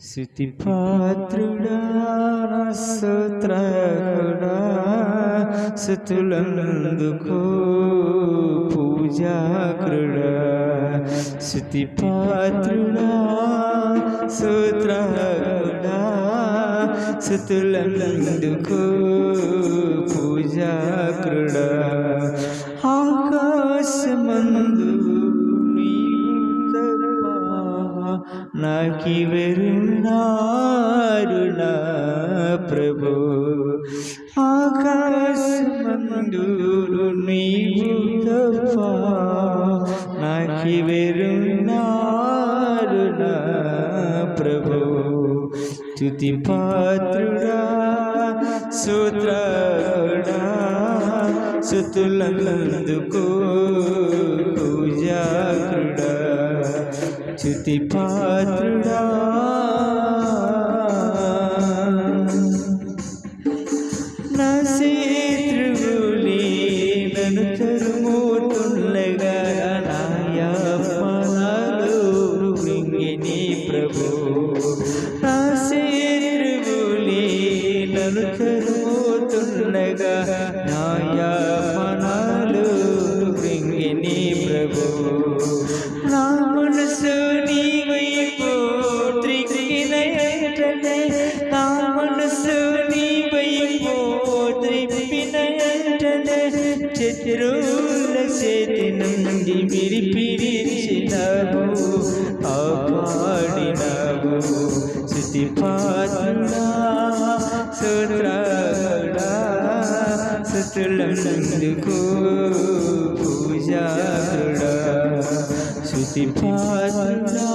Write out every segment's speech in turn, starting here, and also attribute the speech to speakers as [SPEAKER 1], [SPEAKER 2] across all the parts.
[SPEAKER 1] శృతి పాత్రుడా సూత్రుడా శృతులందుకో పూజాకృడా శృతి పాత్రుడా సూత్రుడా శృతులందుకో పూజాకృడా ఆకాశమందు నాకివెరున్నారు నా ప్రభు. ఆకాశమందు నీవు తప్ప నాకివెరున్నారు ప్రభు. తుతి పాత్రుడా సూత్రుడా సుతులందుకో పూజాకృడా చ్యుతి పాత్రుడా నా శత్రువులే నన్ను తరుముతుండగా నాయాపనాలు మృంగిని ప్రభు. నా శత్రువులే నన్ను నా మనసు నీ వైపు త్రిక్కినయటనే నా మనసు నీ వైపు త్రిప్పినయటనే శత్రువుల చేతి నుండి విరిపిరిచినవు ఆపాడినవు శృతి పాత్రుడా సూత్రుడా శృతులందుకు పూజారుడా. శృతి పాత్రుడా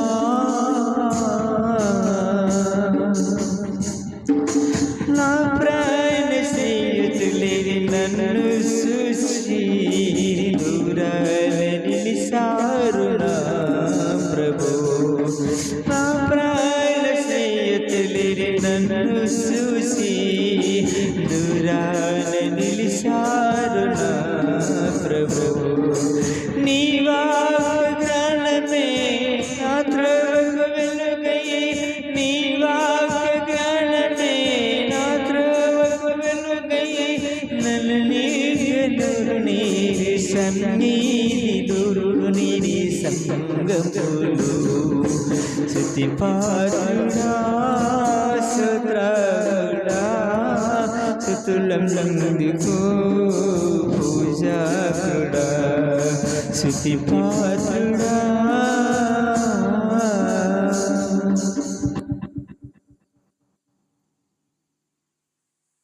[SPEAKER 1] నా ప్రాణ స్నేహితులేని నన్ను చూసి దూరాలని నిలిసారు నా ప్రభు నా ప్రాణ స్నేహితులేని నన్ను చూసి దూరాలని నిలిసారు నా ప్రభు నీరు నీరి సన్నిధి దూరుడు నీరి సంగములు శృతి పారుడా సుద్రుడా శృతులం పూజాకుడా శృతి